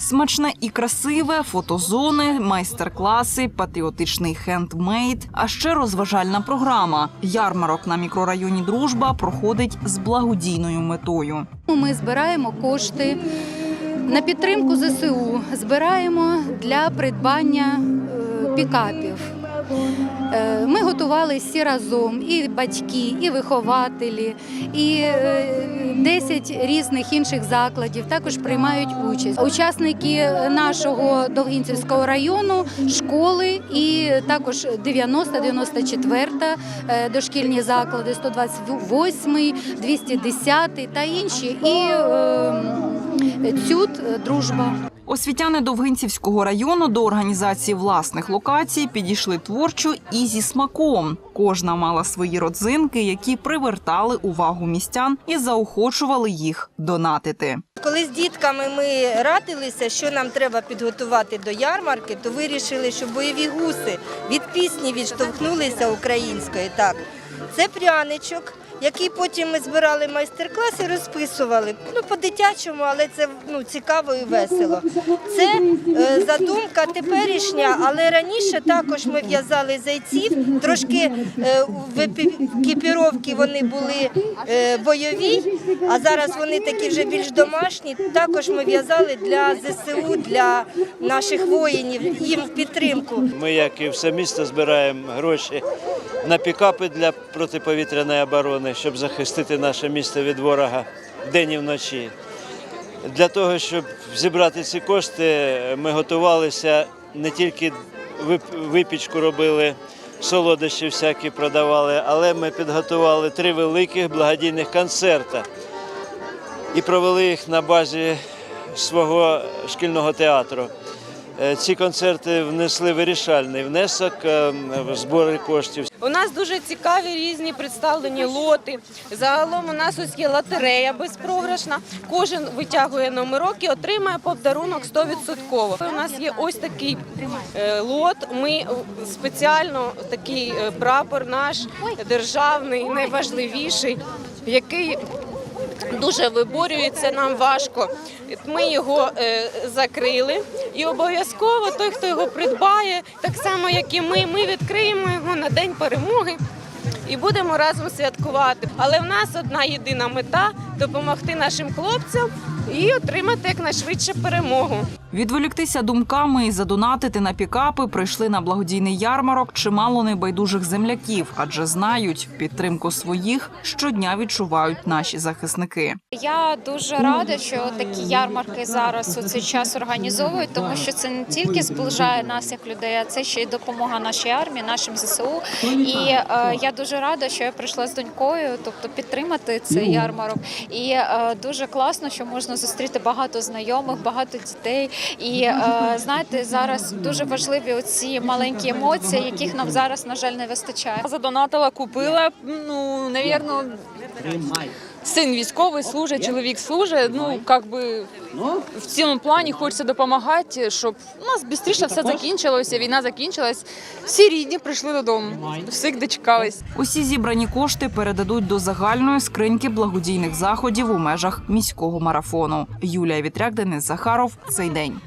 Смачне і красиве, фотозони, майстер-класи, патріотичний хендмейд, а ще розважальна програма. Ярмарок на мікрорайоні Дружба проходить з благодійною метою. Ми збираємо кошти на підтримку ЗСУ, збираємо для придбання е, пікапів. Е, Ми готували всі разом, і батьки, і вихователі, і е, 10 різних інших закладів також приймають участь. Учасники нашого Довгинцівського району, школи і також 90, 94 е, дошкільні заклади, 128, 210 та інші. І е, ЦЮД «Дружба». Освітяни Довгинцівського району до організації власних локацій підійшли творчо і зі смаком. Кожна мала свої родзинки, які привертали увагу містян і заохочували їх донатити. Коли з дітками ми радилися, що нам треба підготувати до ярмарки, то вирішили, що бойові гуси від пісні відштовхнулися української. Так, це пряничок, який потім ми збирали майстер-клас і розписували. Ну, по-дитячому, але це ну, цікаво і весело. Це е, задумка теперішня, але раніше також ми в'язали зайців. Трошки е, в екіпіровці вони були е, бойові, а зараз вони такі вже більш домашні. Також ми в'язали для ЗСУ, для наших воїнів, їм в підтримку. Ми, як і все місто, збираємо гроші на пікапи для протиповітряної оборони, щоб захистити наше місто від ворога вдень і вночі. Для того, щоб зібрати ці кошти, ми готувалися не тільки випічку робили, солодощі всякі продавали, але ми підготували три великих благодійних концерти і провели їх на базі свого шкільного театру. Е, Ці концерти внесли вирішальний внесок е, в збори коштів. У нас дуже цікаві різні представлені лоти. Загалом у нас ось є лотерея безпрограшна. Кожен витягує номерок і отримає подарунок 100%. У нас є ось такий е, лот. Ми спеціально такий е, прапор наш державний, найважливіший, який дуже виборюється, нам важко. Ми його е, закрили і обов'язково той, хто його придбає, так само як і ми, ми відкриємо його на день перемоги і будемо разом святкувати. Але в нас одна єдина мета допомогти нашим хлопцям і отримати якнайшвидше перемогу. Відволіктися думками і задонатити на пікапи прийшли на благодійний ярмарок чимало небайдужих земляків, адже знають, підтримку своїх щодня відчувають наші захисники. Я дуже рада, що такі ярмарки зараз у цей час організовують, тому що це не тільки зближає нас як людей, а це ще й допомога нашій армії, нашим ЗСУ. І е, я дуже рада, що я прийшла з донькою, тобто підтримати цей ярмарок. І е, дуже класно, що можна зустріти багато знайомих, багато дітей. І е, знаєте, зараз дуже важливі оці маленькі емоції, яких нам зараз на жаль не вистачає. Задонатила, купила. Ну, навірно, син військовий служить, чоловік служить. Ну, як би в цьому плані хочеться допомагати, щоб у нас швидше все закінчилося, війна закінчилась. Всі рідні прийшли додому, всіх дочекались. Усі зібрані кошти передадуть до загальної скриньки благодійних заходів у межах міського марафону. Юлія Вітряк, Денис Захаров. Цей день.